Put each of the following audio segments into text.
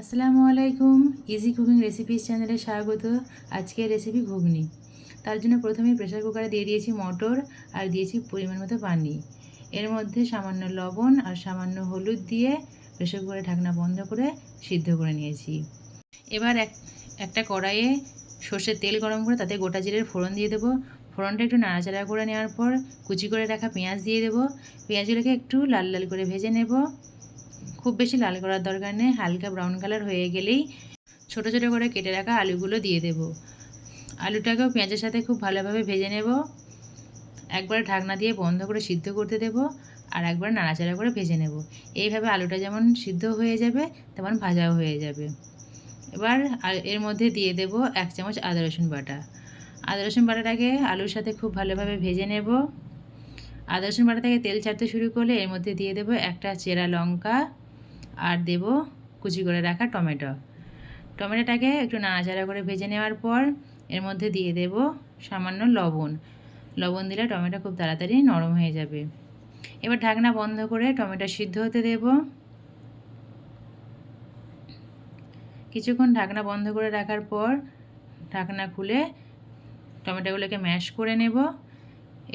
আসসালামু আলাইকুম। Easy cooking recipes চ্যানেলে স্বাগত। আজকের রেসিপি ঘুগনি। তার জন্য প্রথমে প্রেসার কুকারে দিয়ে দিয়েছি মটর আর দিয়েছি পরিমাণ মতো পানি। এর মধ্যে সামান্য লবণ আর সামান্য হলুদ দিয়ে প্রেসার কুকারে ঢাকনা বন্ধ করে সিদ্ধ করে নিয়েছি। এবার এক, একটা কড়াইয়ে সর্ষের তেল গরম করে তাতে গোটা জিরের ফোড়ন দিয়ে দেবো। ফোড়নটা একটু নাড়াচাড়া করে নেওয়ার পর কুচি করে রাখা পেঁয়াজ দিয়ে দেবো। পেঁয়াজগুলোকে একটু লাল লাল করে ভেজে নেব। খুব বেশি লাল করার দরকার নেই, হালকা ব্রাউন কালার হয়ে গেলেই ছোট ছোট করে কেটে রাখা আলুগুলো দিয়ে দেব। আলুটাকেও পেঁয়াজের সাথে খুব ভালোভাবে ভেজে নেব। একবার ঢাকনা দিয়ে বন্ধ করে সিদ্ধ করতে দেব আর একবার নাড়াচাড়া করে ভেজে নেব। এইভাবে আলুটা যেমন সিদ্ধ হয়ে যাবে, তেমন ভাজাও হয়ে যাবে। এবার এর মধ্যে দিয়ে দেব এক চামচ আদা রসুন বাটা। আদা রসুন বাটাটাকে আলুর সাথে খুব ভালোভাবে ভেজে নেব। আদা রসুন বাটা থেকে তেল ছাড়তে শুরু করলে এর মধ্যে দিয়ে দেবো একটা চেরা লঙ্কা আর দেব কুচি করে রাখা টমেটো। টমেটোটাকে একটু নাড়াচাড়া করে ভেজে নেওয়ার পর এর মধ্যে দিয়ে দেব সামান্য লবণ। লবণ দিলে টমেটো খুব তাড়াতাড়ি নরম হয়ে যাবে। এবার ঢাকনা বন্ধ করে টমেটো সিদ্ধ হতে দেব। কিছুক্ষণ ঢাকনা বন্ধ করে রাখার পর ঢাকনা খুলে টমেটোগুলোকে ম্যাশ করে নেব।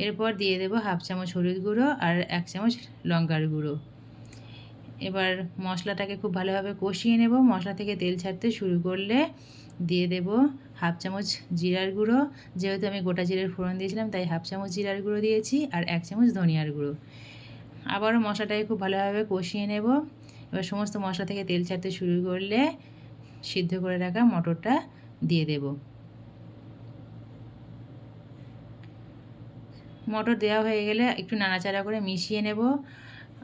এরপর দিয়ে দেব হাফ চামচ হলুদ গুঁড়ো আর এক চামচ লঙ্কার গুঁড়ো। এবার মশলাটাকে খুব ভালোভাবে কষিয়ে নেব। মশলা থেকে তেল ছাড়তে শুরু করলে দিয়ে দেব হাফ চামচ জিরার গুঁড়ো। যেহেতু আমি গোটা জিরার ফোড়ন দিয়েছিলাম, তাই হাফ চামচ জিরার গুঁড়ো দিয়েছি আর এক চামচ ধনিয়ার গুঁড়ো। আবারও মশলাটাকে খুব ভালোভাবে কষিয়ে নেব। এবার সমস্ত মশলা থেকে তেল ছাড়তে শুরু করলে সিদ্ধ করে রাখা মটরটা দিয়ে দেব। মটর দেওয়া হয়ে গেলে একটু নাড়াচাড়া করে মিশিয়ে নেব।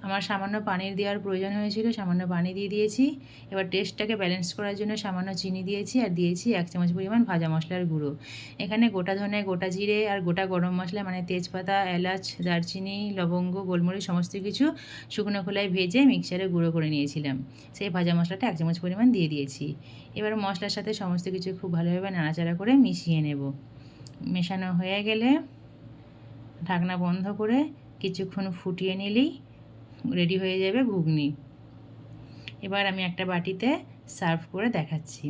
আমার সামান্য পানির দেওয়ার প্রয়োজন হয়েছিল, সামান্য পানি দিয়ে দিয়েছি। এবার টেস্টটাকে ব্যালেন্স করার জন্য সামান্য চিনি দিয়েছি আর দিয়েছি এক চামচ পরিমাণ ভাজা মশলার গুঁড়ো। এখানে গোটা ধনে, গোটা জিরে আর গোটা গরম মশলা মানে তেজপাতা, এলাচ, দারচিনি, লবঙ্গ, গোলমরিচ সমস্ত কিছু শুকনো খোলায় ভেজে মিক্সারে গুঁড়ো করে নিয়েছিলাম। সেই ভাজা মশলাটা এক চামচ পরিমাণ দিয়ে দিয়েছি। এবার মশলার সাথে সমস্ত কিছু খুব ভালোভাবে নাড়াচাড়া করে মিশিয়ে নেব। মেশানো হয়ে গেলে ঢাকনা বন্ধ করে কিছুক্ষণ ফুটিয়ে নিলেই রেডি হয়ে যাবে ঘুগনি। এবার আমি একটা বাটিতে সার্ভ করে দেখাচ্ছি।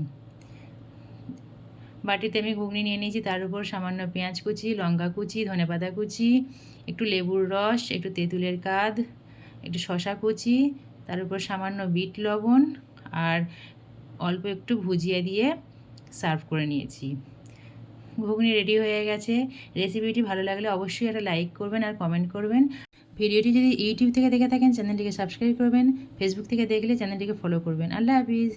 বাটিতে আমি ঘুগনি নিয়ে নিয়েছি, তার উপর সামান্য পেঁয়াজ কুচি, লঙ্কা কুচি, ধনেপাতা কুচি, একটু লেবুর রস, একটু তেঁতুলের কাদ, একটু শশা কুচি, তার উপর সামান্য বিট লবণ আর অল্প একটু ভুজিয়া দিয়ে সার্ভ করে নিয়েছি। ঘুগনি রেডি হয়ে গেছে। রেসিপিটি ভালো লাগলে অবশ্যই একটা লাইক করবেন আর কমেন্ট করবেন। ভিডিওটি যদি ইউটিউব থেকে দেখে থাকেন, চ্যানেলটিকে সাবস্ক্রাইব করবেন ফেসবুক থেকে দেখলে চ্যানেলটিকে ফলো করবেন। আল্লাহ হাফিজ।